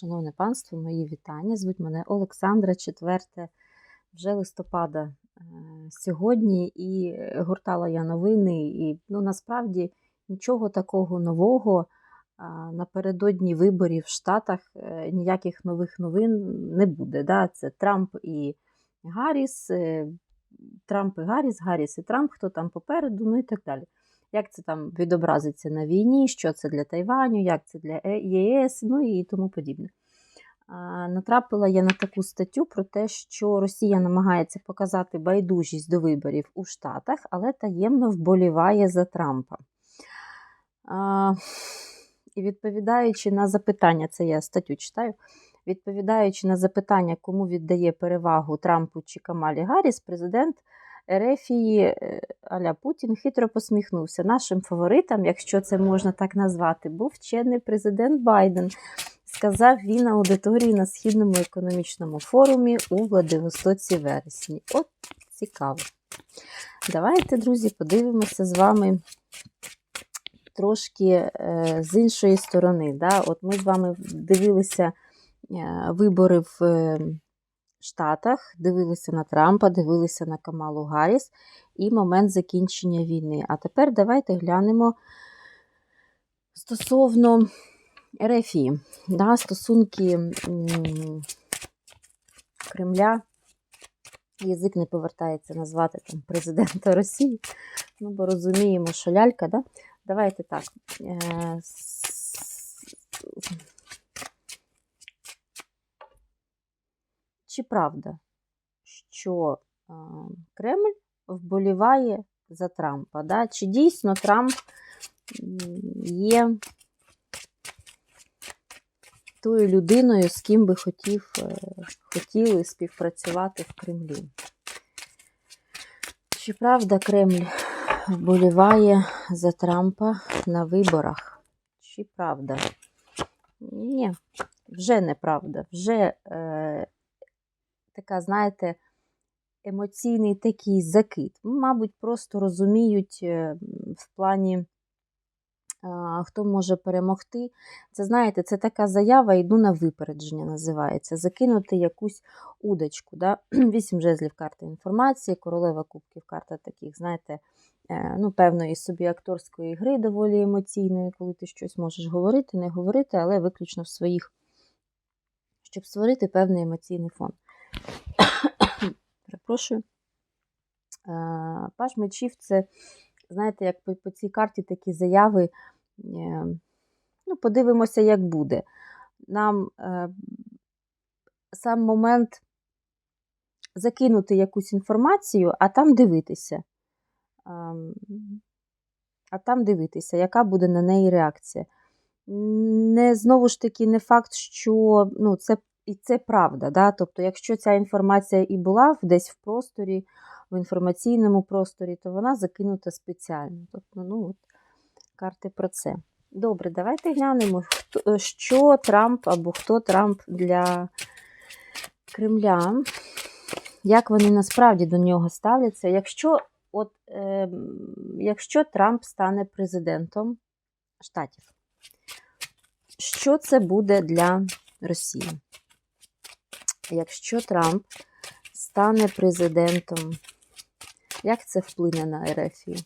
Шановне панство, мої вітання. Звуть мене Олександра, 4 вже листопада е, сьогодні, і гуртала я новини. І ну, насправді нічого такого нового напередодні виборів в Штатах е, ніяких нових новин не буде. Да? Це Трамп і Гарріс, е, Трамп і Гарріс, Гарріс і Трамп, хто там попереду, ну і так далі. Як це там відобразиться на війні, що це для Тайваню, як це для Е- ЄС, ну і тому подібне. Натрапила я на таку статтю про те, що Росія намагається показати байдужість до виборів у Штатах, але таємно вболіває за Трампа. І відповідаючи на запитання, це я статтю читаю. Відповідаючи на запитання, кому віддає перевагу Трампу чи Камалі Гарріс, президент Ерефії е, Аля Путін хитро посміхнувся. Нашим фаворитом, якщо це можна так назвати, був вчений президент Байден. Сказав він аудиторії на Східному економічному форумі у Владивостоці вересні. От цікаво. Давайте, друзі, подивимося з вами трошки е, з іншої сторони. Да? От Ми з вами дивилися е, вибори в Штатах, дивилися на Трампа, дивилися на Камалу Гарріс і момент закінчення війни. А тепер давайте глянемо стосовно Ерефії, да, стосунки Кремля. Язик не повертається назвати там президента Росії. Ну, бо розуміємо, що лялька, да? Давайте так. Е, с- Чи правда, що е, Кремль вболіває за Трампа? Да? Чи дійсно Трамп є тою людиною, з ким би хотів, е, хотіли співпрацювати в Кремлі? Чи правда Кремль вболіває за Трампа на виборах? Чи правда? Ні, вже неправда. Вже е, така, знаєте, емоційний такий закид. Мабуть, просто розуміють е, в плані, хто може перемогти. Це, знаєте, це така заява, йду на випередження, називається. Закинути якусь удочку. Да? Вісім жезлів карти інформації, королева кубків карта таких, знаєте, е, ну, певної собі акторської гри, доволі емоційної, коли ти щось можеш говорити, не говорити, але виключно в своїх, щоб створити певний емоційний фон. Перепрошую. Е, Паж мечів це, знаєте, як по, по цій карті такі заяви. е, Ну, подивимося, як буде. Нам е, сам момент закинути якусь інформацію, а там дивитися. Ем, А там дивитися, яка буде на неї реакція. Не знову ж таки, не факт, що ну, це і це правда. Да? Тобто, якщо ця інформація і була десь в просторі, в інформаційному просторі, то вона закинута спеціально. Тобто, ну, от, карти про це. Добре, давайте глянемо, хто, що Трамп або хто Трамп для Кремля, як вони насправді до нього ставляться. Якщо, от, е, якщо Трамп стане президентом Штатів, що це буде для Росії? Якщо Трамп стане президентом, як це вплине на Ерефію?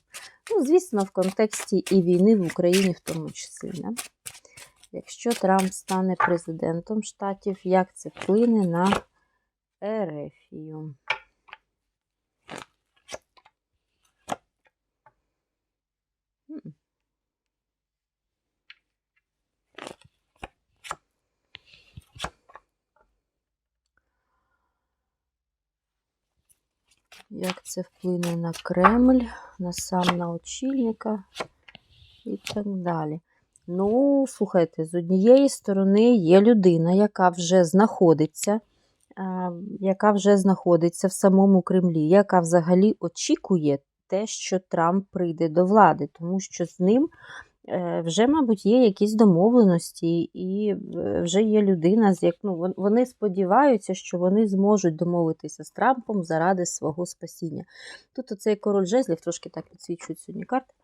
Ну, звісно, в контексті і війни в Україні в тому числі. Не? Якщо Трамп стане президентом Штатів, як це вплине на Ерефію? Як це вплине на Кремль, на сам на очільника і так далі. Ну, слухайте, з однієї сторони є людина, яка вже знаходиться, яка вже знаходиться в самому Кремлі, яка взагалі очікує те, що Трамп прийде до влади, тому що з ним вже, мабуть, є якісь домовленості, і е, вже є людина, з як ну, вони сподіваються, що вони зможуть домовитися з Трампом заради свого спасіння. Тут оцей король жезлів, трошки так підсвічують сьогодні карти.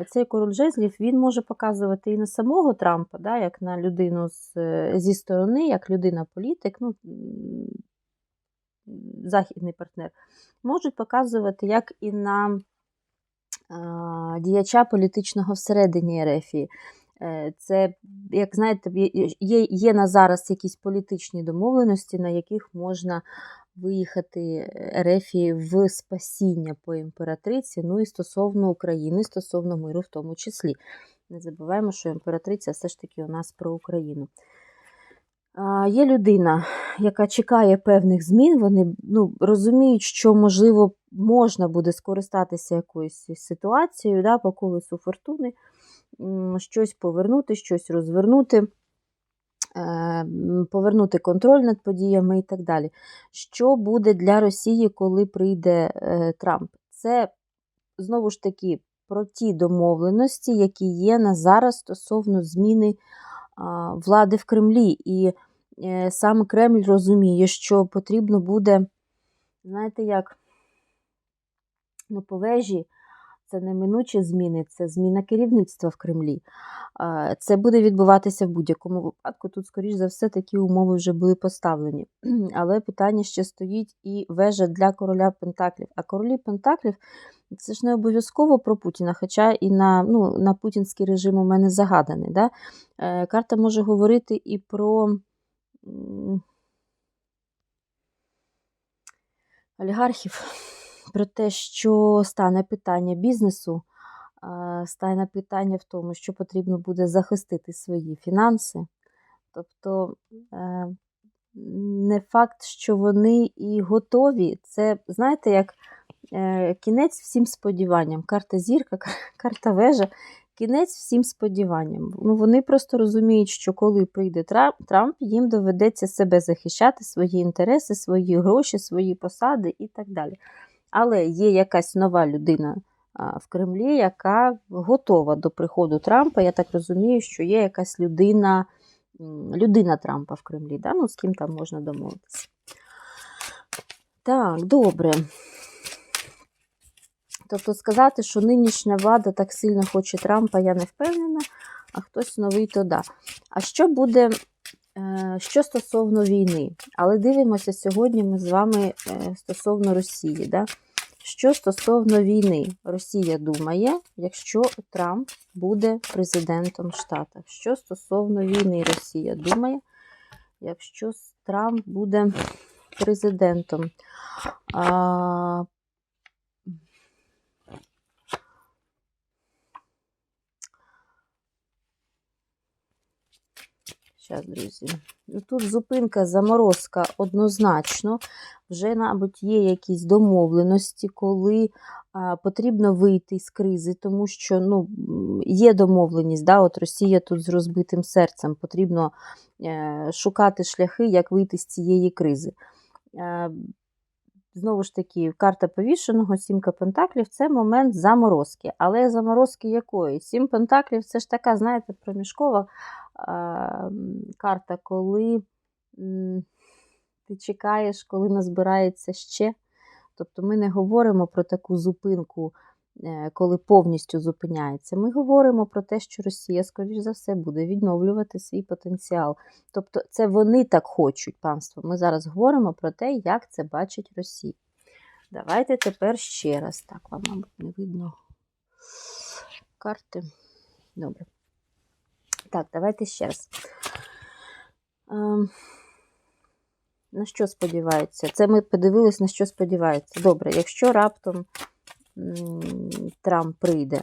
Е, Цей король жезлів він може показувати і на самого Трампа, да, як на людину з, е, зі сторони, як людина-політик, ну, західний партнер, можуть показувати як і на діяча політичного всередині Ерефії. Це, як знаєте, є, є на зараз якісь політичні домовленості, на яких можна виїхати Ерефії в спасіння по імператриці, ну і стосовно України, стосовно миру в тому числі. Не забуваємо, що імператриця все ж таки у нас про Україну. Є людина, яка чекає певних змін. Вони ну, розуміють, що, можливо, можна буде скористатися якоюсь ситуацією да, по колесу фортуни, щось повернути, щось розвернути, е, повернути контроль над подіями і так далі. Що буде для Росії, коли прийде е, Трамп? Це знову ж таки про ті домовленості, які є на зараз стосовно зміни влади в Кремлі. І е, сам Кремль розуміє, що потрібно буде, знаєте, як ну, по вежі, це неминучі зміни, це зміна керівництва в Кремлі. Це буде відбуватися в будь-якому випадку. Тут, скоріш за все, такі умови вже були поставлені. Але питання ще стоїть і вежа для короля Пентаклів. А королі Пентаклів це ж не обов'язково про Путіна, хоча і на ну, на путінський режим у мене загаданий. Да? Е, Карта може говорити і про олігархів, про те, що стане питання бізнесу, стане питання в тому, що потрібно буде захистити свої фінанси. Тобто е, не факт, що вони і готові. Це, знаєте, як е, кінець всім сподіванням. Карта зірка, карта вежа, кінець всім сподіванням. Ну, вони просто розуміють, що коли прийде Трамп, Трамп, їм доведеться себе захищати, свої інтереси, свої гроші, свої посади і так далі. Але є якась нова людина в Кремлі, яка готова до приходу Трампа. Я так розумію, що є якась людина, людина Трампа в Кремлі, да? ну, з ким там можна домовитися. Так, добре. Тобто сказати, що нинішня влада так сильно хоче Трампа, я не впевнена, а хтось новий то да. А що буде, е, що стосовно війни? Але дивимося сьогодні ми з вами е, стосовно Росії. Да? Що стосовно війни, Росія думає, якщо Трамп буде президентом Штатів. Що стосовно війни, Росія думає, якщо Трамп буде президентом. Зараз, друзі. Ну, Тут зупинка, заморозка однозначно. Вже, мабуть, є якісь домовленості, коли а, потрібно вийти з кризи, тому що ну, є домовленість. Да? От Росія тут з розбитим серцем. Потрібно е, шукати шляхи, як вийти з цієї кризи. Е, Знову ж таки, карта повішеного, сімка пентаклів це момент заморозки. Але заморозки якої? Сім пентаклів це ж така, знаєте, проміжкова карта, коли ти чекаєш, коли назбирається ще. Тобто ми не говоримо про таку зупинку, е, коли повністю зупиняється. Ми говоримо про те, що Росія, скоріш за все, буде відновлювати свій потенціал. Тобто, це вони так хочуть, панство. Ми зараз говоримо про те, як це бачить Росія. Давайте тепер ще раз. Так, вам, мабуть, не видно карти. Добре. Так, давайте ще раз. Ем, на що сподіваються? Це ми подивились, на що сподіваються. Добре, якщо раптом Трамп прийде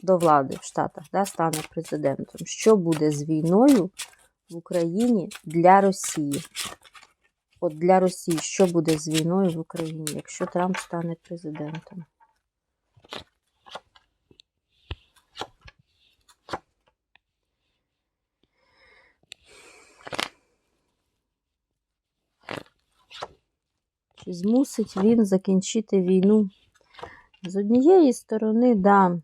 до влади в Штатах, да, стане президентом, що буде з війною в Україні для Росії? От для Росії, що буде з війною в Україні, якщо Трамп стане президентом? Чи змусить він закінчити війну З однієї сторони, да.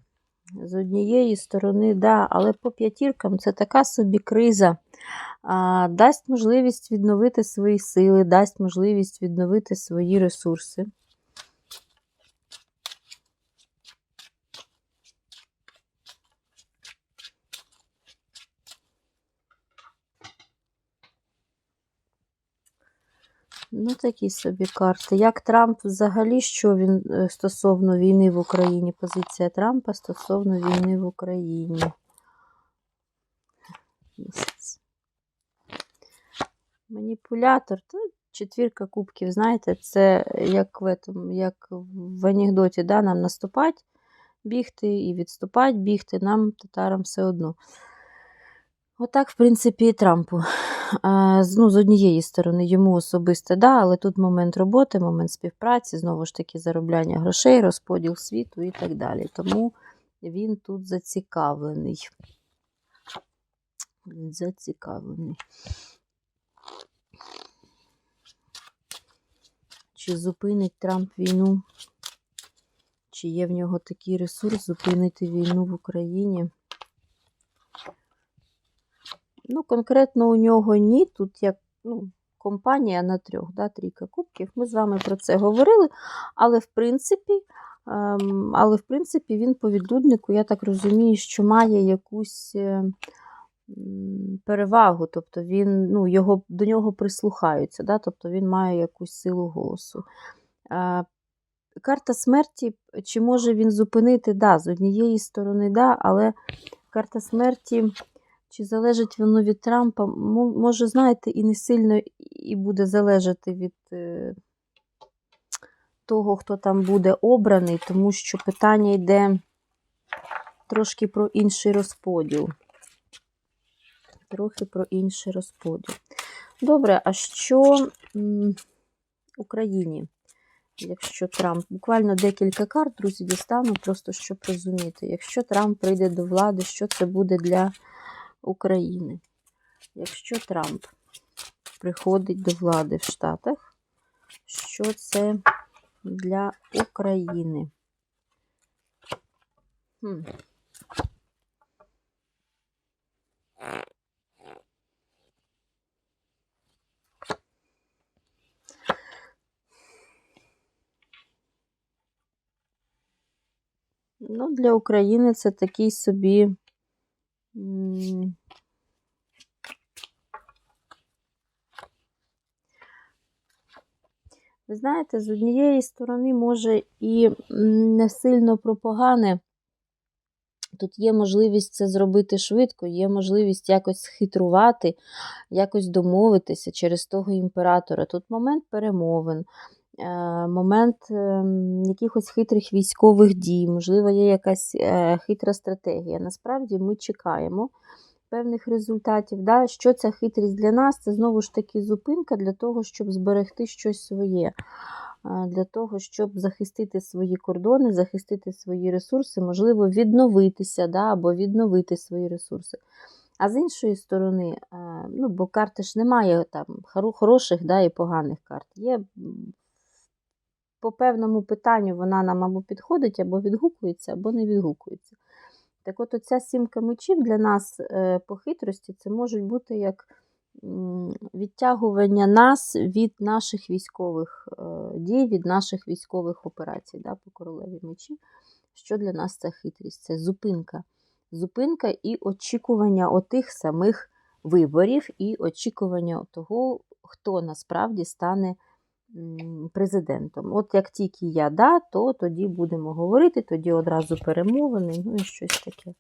З однієї сторони, да, але по п'ятіркам це така собі криза. А, дасть можливість відновити свої сили, дасть можливість відновити свої ресурси. Ну, такі собі карти. Як Трамп взагалі, що він е, стосовно війни в Україні? Позиція Трампа стосовно війни в Україні. Маніпулятор. Та четвірка кубків, знаєте, це як в, этом, як в анекдоті, да, нам наступать, бігти і відступать, бігти нам, татарам все одно. Отак, в принципі, і Трампу. Ну, з однієї сторони, йому особисто, да, але тут момент роботи, момент співпраці, знову ж таки, заробляння грошей, розподіл світу і так далі. Тому він тут зацікавлений. Він Зацікавлений. Чи зупинить Трамп війну? Чи є в нього такий ресурс зупинити війну в Україні? Ну, конкретно у нього ні. Тут як ну, компанія на трьох, да, трійка кубків. Ми з вами про це говорили. Але в принципі, ем, але в принципі він по відлюднику, я так розумію, що має якусь е, перевагу. Тобто він, ну, його, до нього прислухаються, да, тобто він має якусь силу голосу. Е, Карта смерті, чи може він зупинити? Да, з однієї сторони, да, але карта смерті. Чи залежить воно від Трампа? Може, знаєте, і не сильно і буде залежати від е, того, хто там буде обраний, тому що питання йде трошки про інший розподіл. Трохи про інший розподіл. Добре, а що Україні? Якщо Трамп, буквально декілька карт, друзі, дістану, просто щоб розуміти. Якщо Трамп прийде до влади, що це буде для України. Якщо Трамп приходить до влади в Штатах, що це для України? Хм. Ну, для України це такий собі. Ви знаєте, з однієї сторони, може, і не сильно про погане. Тут є можливість це зробити швидко, є можливість якось схитрувати, якось домовитися через того імператора. Тут момент перемовин, момент ем, якихось хитрих військових дій, можливо, є якась е, хитра стратегія. Насправді ми чекаємо певних результатів. Да? Що ця хитрість для нас? Це знову ж таки зупинка для того, щоб зберегти щось своє. Для того, щоб захистити свої кордони, захистити свої ресурси, можливо, відновитися да, або відновити свої ресурси. А з іншої сторони, е, ну, бо карти ж немає там хороших да, і поганих карт. Є по певному питанню вона нам або підходить, або відгукується, або не відгукується. Так от оця сімка мечів для нас е, по хитрості це можуть бути як відтягування нас від наших військових е, дій, від наших військових операцій да, по королеві мечів. Що для нас це хитрість? Це зупинка. Зупинка і очікування отих самих виборів, і очікування того, хто насправді стане президентом. От як тільки я да, то тоді будемо говорити, тоді одразу перемовини, ну і щось таке.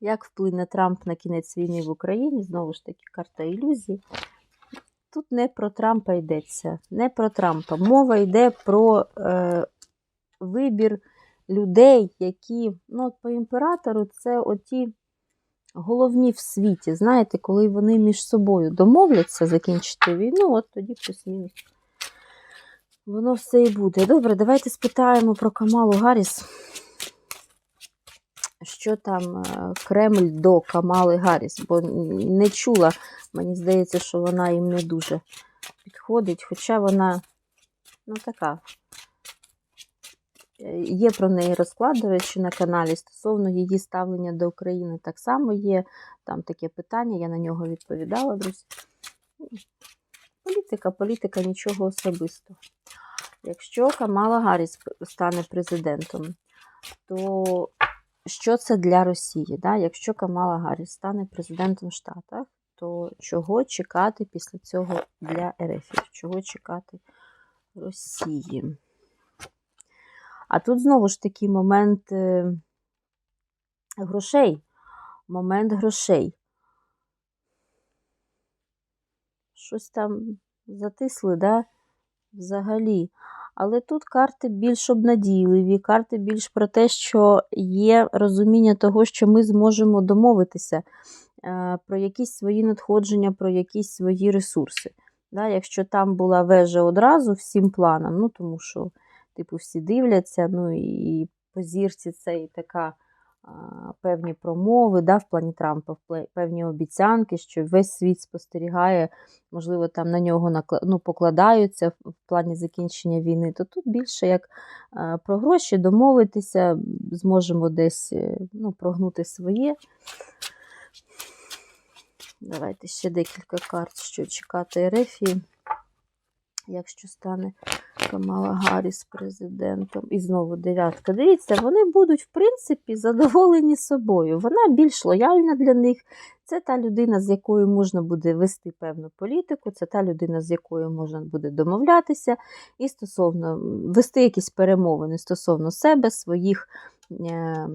Як вплине Трамп на кінець війни в Україні? Знову ж таки, карта ілюзій. Тут не про Трампа йдеться, не про Трампа. Мова йде про е, вибір людей, які, ну, от по імператору, це оті головні в світі. Знаєте, коли вони між собою домовляться закінчити війну, от тоді плюс-мінус. Воно все і буде. Добре, давайте спитаємо про Камалу Гарріс. що там е, Кремль до Камали Гарріс, бо не чула, мені здається, що вона їм не дуже підходить, хоча вона ну така. Є про неї розклад, на каналі стосовно її ставлення до України. Так само є там таке питання, я на нього відповідала, друзі. Політика, політика, нічого особистого. Якщо Камала Гарріс стане президентом, то що це для Росії? Да? Якщо Камала Гарріс стане президентом в Штатах, то чого чекати після цього для РФ? Чого чекати Росії? А тут знову ж таки момент е, грошей. Момент грошей. Щось там затисли, да? Взагалі. Але тут карти більш обнадійливі, карти більш про те, що є розуміння того, що ми зможемо домовитися е, про якісь свої надходження, про якісь свої ресурси. Да? Якщо там була вежа одразу всім планам, ну тому що, типу, всі дивляться, ну і по зірці це і така а, певні промови, да, в плані Трампа, певні обіцянки, що весь світ спостерігає, можливо, там на нього накла... ну, покладаються в плані закінчення війни, то тут більше як а, про гроші домовитися, зможемо десь е, ну, прогнути своє. Давайте ще декілька карт, що чекати Ерефії, якщо стане Камала Гарріс президентом. І знову дев'ятка. Дивіться, вони будуть, в принципі, задоволені собою. Вона більш лояльна для них. Це та людина, з якою можна буде вести певну політику, це та людина, з якою можна буде домовлятися, і стосовно вести якісь перемовини стосовно себе, своїх е,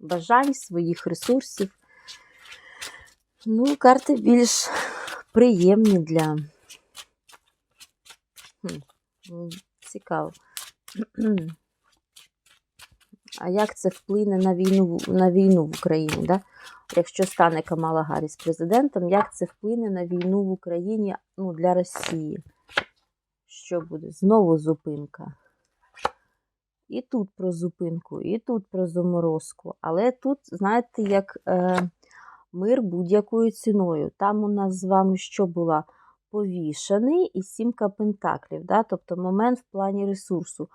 бажань, своїх ресурсів. Ну, карти більш приємні для. Цікаво. А як це вплине на війну на війну в Україні? Да? Якщо стане Камала Гарріс президентом, як це вплине на війну в Україні ну, для Росії? Що буде? Знову зупинка. І тут про зупинку, і тут про заморозку. Але тут, знаєте, як. Е, мир будь-якою ціною. Там у нас з вами що була? Повішаний і сімка пентаклів, да? тобто момент в плані ресурсу.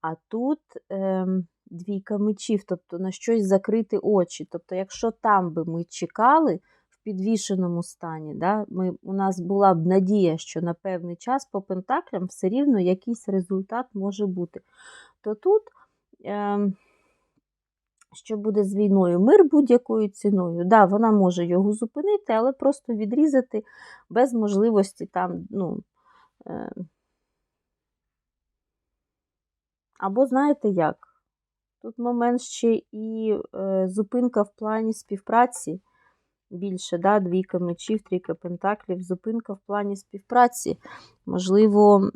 А тут е, двійка мечів, тобто на щось закрити очі. Тобто, якщо там би ми чекали в підвішеному стані, да? ми, у нас була б надія, що на певний час по пентаклям все рівно якийсь результат може бути. То тут. Е, що буде з війною мир будь-якою ціною. Да, вона може його зупинити, але просто відрізати без можливості там, ну. Е... Або знаєте як? Тут момент ще і е, зупинка в плані співпраці. Більше, да, двійка мечів, трійка пентаклів, зупинка в плані співпраці. Можливо,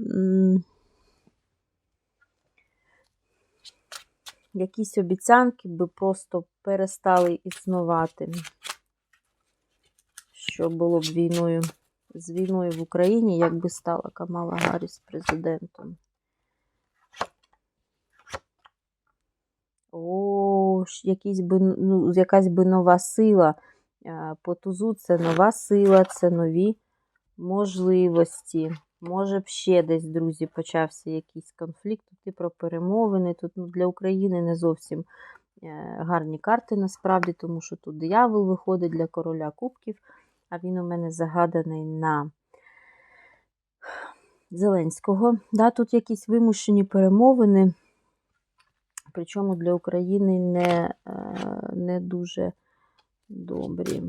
якісь обіцянки би просто перестали існувати. Що було б війною з війною в Україні, якби стала Камала Гарріс президентом. О, якісь би, ну, якась би нова сила. По тузу це нова сила, це нові можливості. Може б ще десь, друзі, почався якийсь конфлікт, тут і про перемовини. Тут ну, для України не зовсім е, гарні карти насправді, тому що тут диявол виходить для короля кубків, а він у мене загаданий на Зеленського. Да, Тут якісь вимушені перемовини, причому для України не, е, не дуже добрі.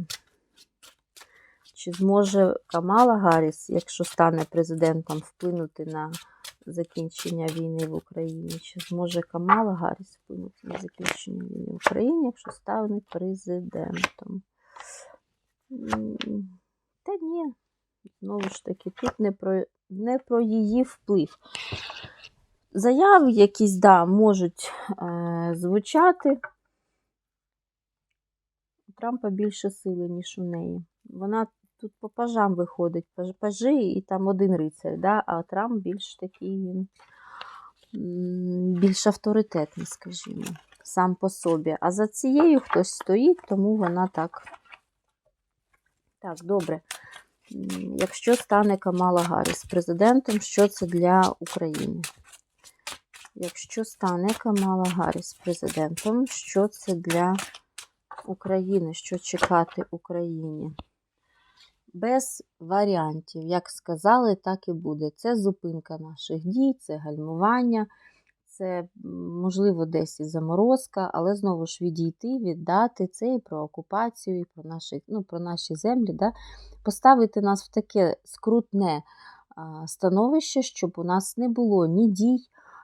Чи зможе Камала Гарріс, якщо стане президентом, вплинути на закінчення війни в Україні? Чи зможе Камала Гарріс вплинути на закінчення війни в Україні, якщо стане президентом? Та ні, знову ж таки, тут не про, не про її вплив. Заяви якісь, да, можуть е, звучати. У Трампа більше сили, ніж у неї. Вона Тут по пажам виходить пажи і там один рицар, да? а Трамп більш такий він більш авторитетний, скажімо. сам по собі. А за цією хтось стоїть, тому вона так. Так, добре. Якщо стане Камала Гарріс президентом, що це для України? Якщо стане Камала Гарріс президентом, що це для України? Що чекати Україні? Без варіантів. Як сказали, так і буде. Це зупинка наших дій, це гальмування, це, можливо, десь і заморозка, але знову ж відійти, віддати це і про окупацію, і про наші, ну, про наші землі, да? поставити нас в таке скрутне становище, щоб у нас не було ні дій,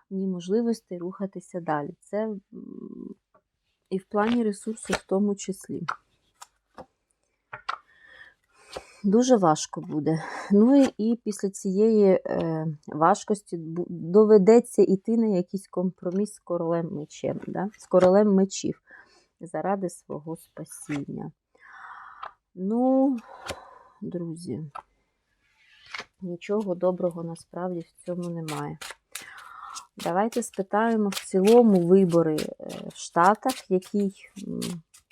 ні можливості рухатися далі. Це і в плані ресурсів в тому числі. Дуже важко буде. Ну і, після цієї е, важкості доведеться йти на якийсь компроміс з королем мечем, да? з королем мечів заради свого спасіння. Ну, друзі, нічого доброго насправді в цьому немає. Давайте спитаємо в цілому вибори е, в Штатах, який,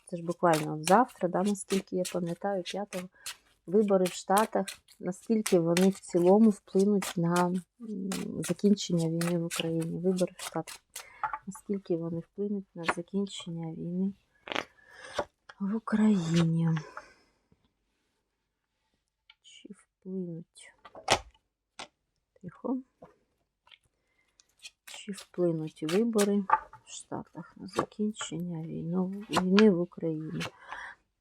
це ж буквально завтра, да, наскільки я пам'ятаю, 5 вибори в Штатах, наскільки вони в цілому вплинуть на закінчення війни в Україні. Вибори в Штатах. Наскільки вони вплинуть на закінчення війни в Україні? Чи вплинуть? Тихо. Чи вплинуть вибори в Штатах на закінчення війни в Україні?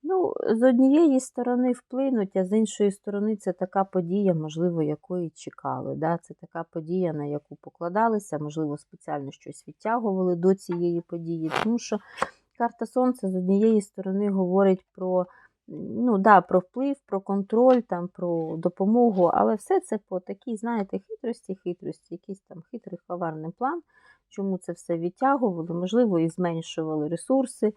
Ну, з однієї сторони вплинуть, а з іншої сторони, це така подія, можливо, якої чекали. Да? Це така подія, на яку покладалися, можливо, спеціально щось відтягували до цієї події. Тому що карта Сонця з однієї сторони говорить про, ну, да, про вплив, про контроль, там, про допомогу, але все це по такій, знаєте, хитрості, хитрості, якийсь там хитрий хаварний план, чому це все відтягували, можливо, і зменшували ресурси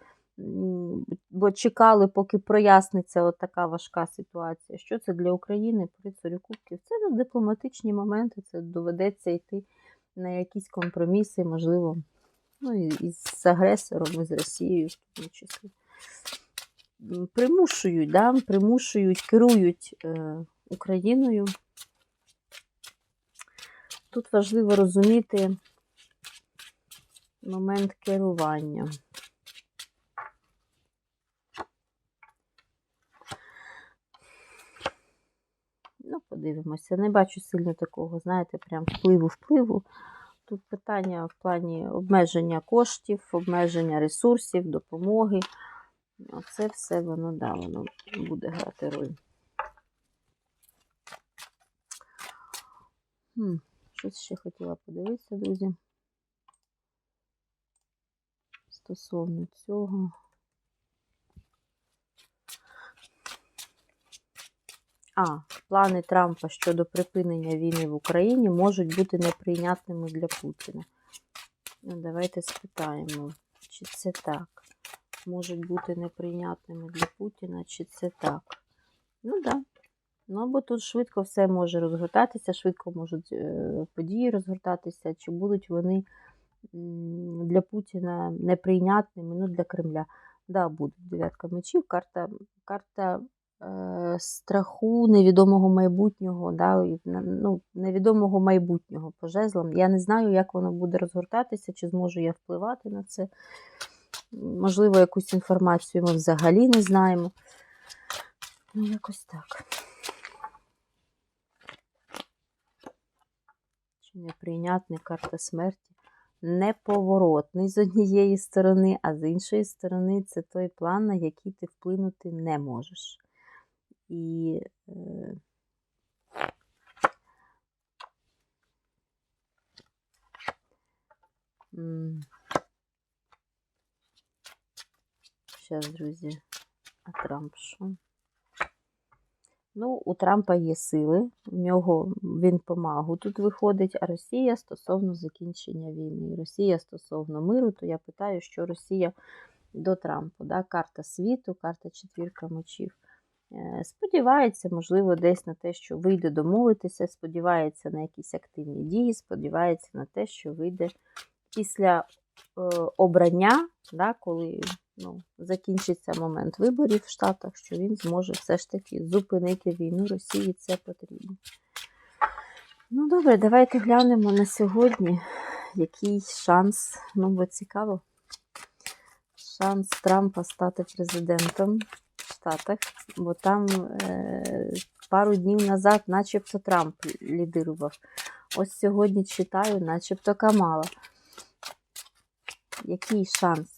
бо чекали, поки проясниться от така важка ситуація. Що це для України при царю кубків? Це дипломатичні моменти, це доведеться йти на якісь компроміси, можливо, ну, і з агресором, і з Росією в тому числі. Примушують, да, примушують, керують е, Україною. Тут важливо розуміти момент керування. Ну, подивимося. Не бачу сильно такого, знаєте, прям впливу-впливу. Тут питання в плані обмеження коштів, обмеження ресурсів, допомоги. Оце все воно, да, воно буде грати роль. Хм, щось ще хотіла подивитися, друзі. Стосовно цього. А, плани Трампа щодо припинення війни в Україні можуть бути неприйнятними для Путіна. Ну, давайте спитаємо, чи це так. Можуть бути неприйнятними для Путіна, чи це так. Ну так. Да. Ну, бо тут швидко все може розгортатися, швидко можуть е, події розгортатися, чи будуть вони для Путіна неприйнятними, ну, для Кремля. Да, будуть дев'ятка мечів, карта, карта страху невідомого майбутнього, да, ну, невідомого майбутнього по жезлам. Я не знаю, як воно буде розгортатися, чи зможу я впливати на це. Можливо, якусь інформацію ми взагалі не знаємо. Ну, якось так. Чи неприйнятний карта смерті? Неповоротний з однієї сторони, а з іншої сторони, це той план, на який ти вплинути не можеш. І е, м, друзі, а Трамп що? Ну, у Трампа є сили, у нього він помагу тут виходить, а Росія стосовно закінчення війни. Росія стосовно миру, то я питаю, що Росія до Трампа. Да? Карта світу, карта четвірка мечів. Е, Сподівається, можливо, десь на те, що вийде домовитися, сподівається на якісь активні дії, сподівається на те, що вийде після обрання, да, коли ну, закінчиться момент виборів в Штатах, що він зможе все ж таки зупинити війну Росії, це потрібно. Ну, добре, давайте глянемо на сьогодні, який шанс, ну, бо цікаво, шанс Трампа стати президентом Штатах, бо там е, пару днів назад, начебто, Трамп лідирував. Ось сьогодні читаю, начебто Камала. Який шанс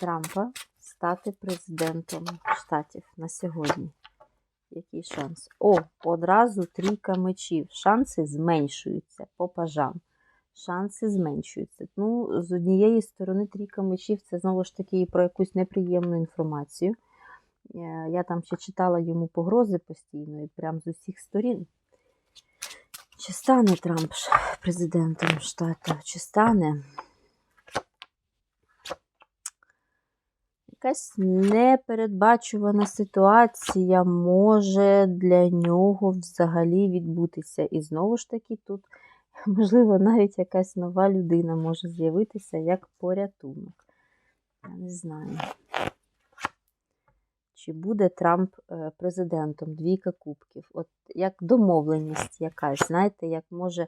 Трампа стати президентом Штатів на сьогодні? Який шанс? О, одразу трійка мечів. Шанси зменшуються по пажам. Шанси зменшуються. Ну, з однієї сторони, трійка мечів це знову ж таки про якусь неприємну інформацію. Е, Я там ще читала йому погрози постійно і прям з усіх сторін. Чи стане Трамп президентом штату? Чи стане? Якась непередбачувана ситуація може для нього взагалі відбутися. І знову ж таки, тут, можливо, навіть якась нова людина може з'явитися як порятунок. Я не знаю. Чи буде Трамп е, президентом? Двійка кубків. От як домовленість якась, знаєте, як може,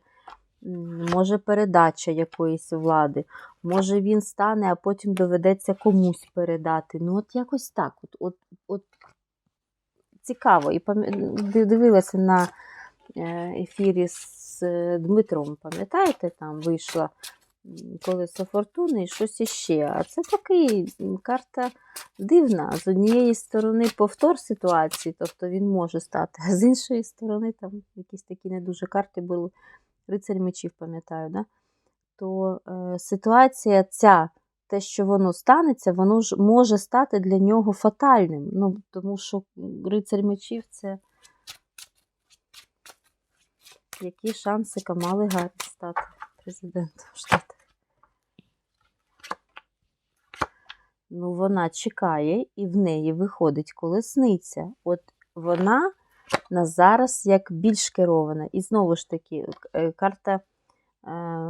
може передача якоїсь влади. Може він стане, а потім доведеться комусь передати. Ну, от якось так. От, от, от цікаво. І пам'я- дивилася на е, ефірі з е, Дмитром, пам'ятаєте, там вийшла колесо фортуни і щось іще. А це такий карта дивна. З однієї сторони повтор ситуації, тобто він може стати, а з іншої сторони, там якісь такі не дуже карти були. Рицарь мечів, пам'ятаю, да? то е, ситуація ця, те, що воно станеться, воно ж може стати для нього фатальним. Ну, тому що рицарь мечів це які шанси Камали Гарріс стати президентом штату. Ну, вона чекає і в неї виходить колесниця. От вона на зараз як більш керована. І знову ж таки, е, карта е,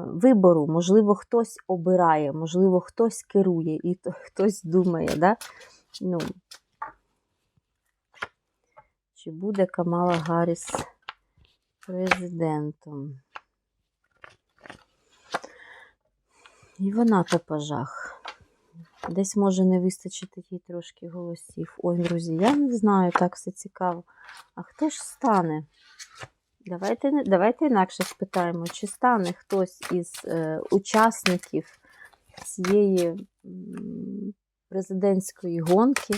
вибору, можливо, хтось обирає, можливо, хтось керує і хтось думає, да? ну, чи буде Камала Гарріс президентом. І вона по пажах. Десь може не вистачити їй трошки голосів. Ой, друзі, я не знаю, так все цікаво. А хто ж стане? Давайте, давайте інакше спитаємо, чи стане хтось із е, учасників цієї президентської гонки,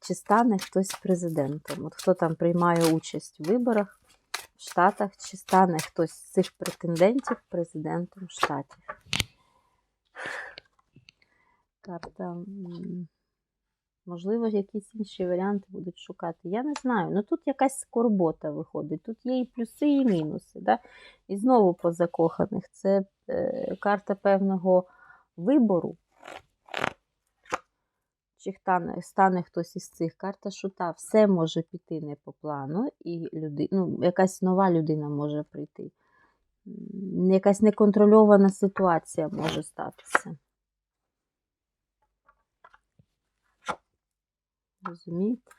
чи, стане хтось президентом? От хто там приймає участь в виборах в Штатах, чи стане хтось з цих претендентів президентом Штатів? Карта. Можливо, якісь інші варіанти будуть шукати. Я не знаю. Ну тут якась скорбота виходить. Тут є і плюси, і мінуси. Да? І знову по закоханих. Це е, карта певного вибору. Чи стане, стане хтось із цих карта шута, все може піти не по плану, і люди, ну, якась нова людина може прийти. Якась неконтрольована ситуація може статися. Розумієте?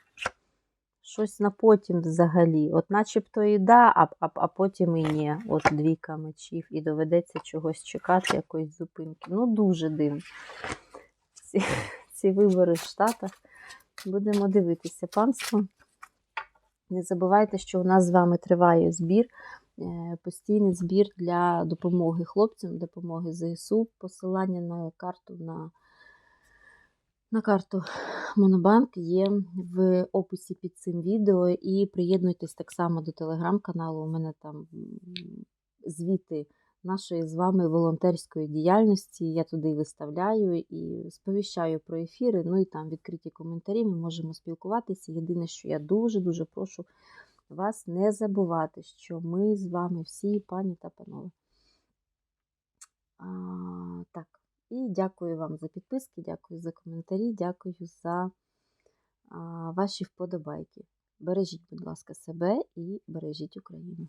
Щось на потім взагалі. От начебто і да, а, а, а потім і ні. От двійка мечів, і доведеться чогось чекати, якоїсь зупинки. Ну, дуже дивно. Ці, ці вибори в Штатах. Будемо дивитися, панство. Не забувайте, що у нас з вами триває збір, е, постійний збір для допомоги хлопцям, допомоги ЗСУ. Посилання на карту на, на карту Монобанк є в описі під цим відео. І приєднуйтесь так само до телеграм-каналу. У мене там звіти нашої з вами волонтерської діяльності. Я туди виставляю і сповіщаю про ефіри. Ну і там відкриті коментарі. Ми можемо спілкуватися. Єдине, що я дуже-дуже прошу вас не забувати, що ми з вами всі, пані та панове. А, так. І дякую вам за підписки, дякую за коментарі, дякую за ваші вподобайки. Бережіть, будь ласка, себе і бережіть Україну.